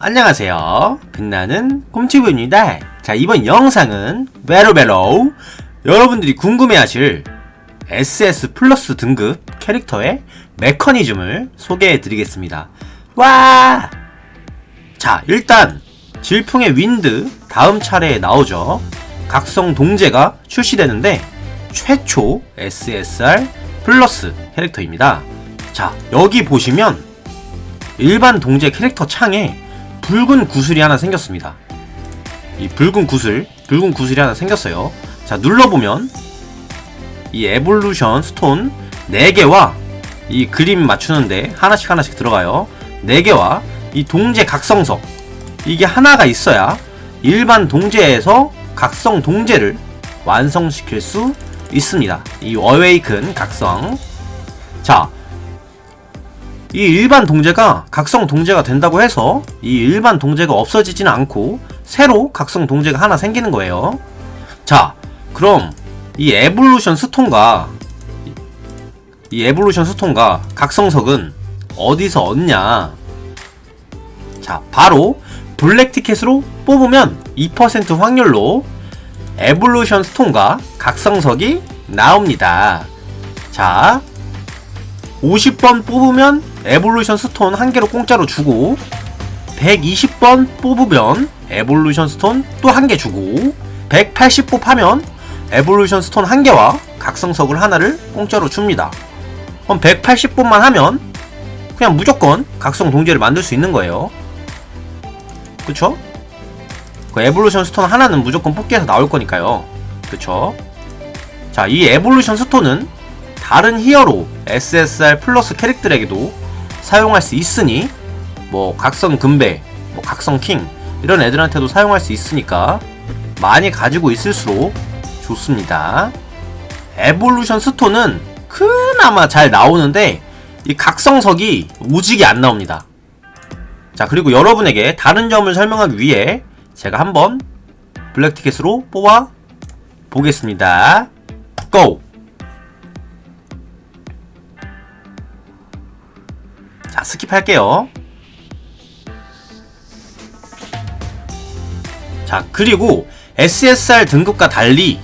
안녕하세요. 빛나는 꼼치부입니다. 자, 이번 영상은 베로베로 여러분들이 궁금해하실 SS 플러스 등급 캐릭터의 메커니즘을 소개해 드리겠습니다. 와! 자, 일단 질풍의 윈드 다음 차례에 나오죠. 각성 동제가 출시되는데 최초 SSR 플러스 캐릭터입니다. 자, 여기 보시면 일반 동제 캐릭터 창에 붉은 구슬이 하나 생겼습니다. 이 붉은 구슬, 붉은 구슬이 하나 생겼어요. 자, 눌러보면 이 에볼루션 스톤 4개와 이 그림 맞추는데 하나씩 하나씩 들어가요. 4개와 이 동제 각성석 이게 하나가 있어야 일반 동제에서 각성 동제를 완성시킬 수 있습니다. 이 어웨이큰 각성. 자, 이 일반 동제가 각성 동제가 된다고 해서 이 일반 동제가 없어지지는 않고 새로 각성 동제가 하나 생기는 거예요. 자, 그럼 이 에볼루션 스톤과 이 에볼루션 스톤과 각성석은 어디서 얻냐? 자, 바로 블랙 티켓으로 뽑으면 2% 확률로 에볼루션 스톤과 각성석이 나옵니다. 자, 50번 뽑으면 에볼루션 스톤 한 개로 공짜로 주고 120번 뽑으면 에볼루션 스톤 또 한 개 주고 180뽑 하면 에볼루션 스톤 한 개와 각성석을 하나를 공짜로 줍니다. 그럼 180뽑만 하면 그냥 무조건 각성 동제를 만들 수 있는 거예요. 그쵸? 그 에볼루션 스톤 하나는 무조건 뽑기에서 나올 거니까요. 그쵸? 자, 이 에볼루션 스톤은 다른 히어로 SSR 플러스 캐릭들에게도 사용할 수 있으니 뭐 각성 금배, 뭐 각성 킹 이런 애들한테도 사용할 수 있으니까 많이 가지고 있을수록 좋습니다. 에볼루션 스톤은 그나마 잘 나오는데 이 각성석이 오지게 안 나옵니다. 자 그리고 여러분에게 다른 점을 설명하기 위해 제가 한번 블랙 티켓으로 뽑아 보겠습니다. 고! 자, 스킵할게요. 자, 그리고 SSR 등급과 달리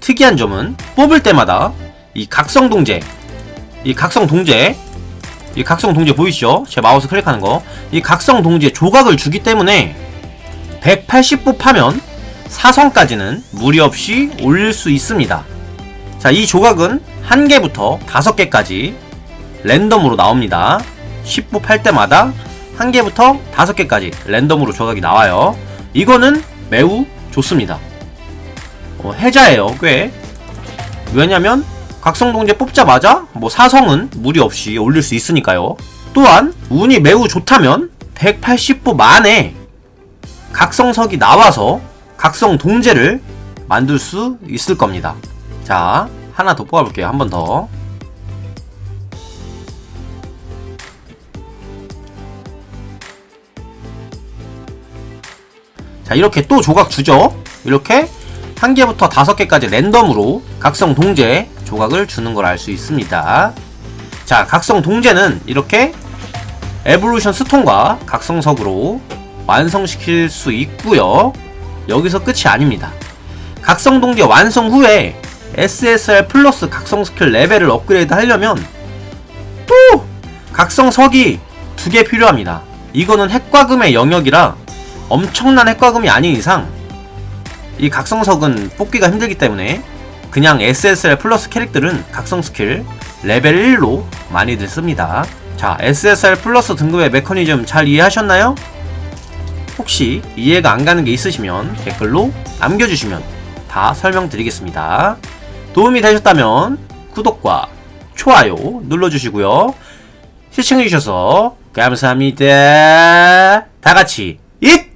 특이한 점은 뽑을 때마다 이 각성 동제, 이 각성 동제, 이 각성 동제 보이시죠? 제 마우스 클릭하는 거. 이 각성 동제 조각을 주기 때문에 180뽑 하면 사성까지는 무리 없이 올릴 수 있습니다. 자, 이 조각은 1개부터 5개까지 랜덤으로 나옵니다. 10부 팔 때마다 한 개부터 다섯 개까지 랜덤으로 조각이 나와요. 이거는 매우 좋습니다. 어, 해자예요, 꽤. 왜냐면 각성동제 뽑자마자 뭐 사성은 무리 없이 올릴 수 있으니까요. 또한 운이 매우 좋다면 180부 만에 각성석이 나와서 각성 동제를 만들 수 있을 겁니다. 자, 하나 더 뽑아볼게요. 한 번 더. 자 이렇게 또 조각 주죠? 이렇게 한 개부터 다섯 개까지 랜덤으로 각성 동제 조각을 주는 걸 알 수 있습니다. 자 각성 동제는 이렇게 에볼루션 스톤과 각성석으로 완성시킬 수 있고요. 여기서 끝이 아닙니다. 각성 동제 완성 후에 SSR 플러스 각성 스킬 레벨을 업그레이드 하려면 또 각성석이 두 개 필요합니다. 이거는 핵과금의 영역이라 엄청난 핵과금이 아닌 이상 이 각성석은 뽑기가 힘들기 때문에 그냥 SSR 플러스 캐릭들은 각성 스킬 레벨 1로 많이들 씁니다. 자, SSR 플러스 등급의 메커니즘 잘 이해하셨나요? 혹시 이해가 안 가는 게 있으시면 댓글로 남겨주시면 다 설명드리겠습니다. 도움이 되셨다면 구독과 좋아요 눌러주시고요. 시청해주셔서 감사합니다. 다 같이 잇!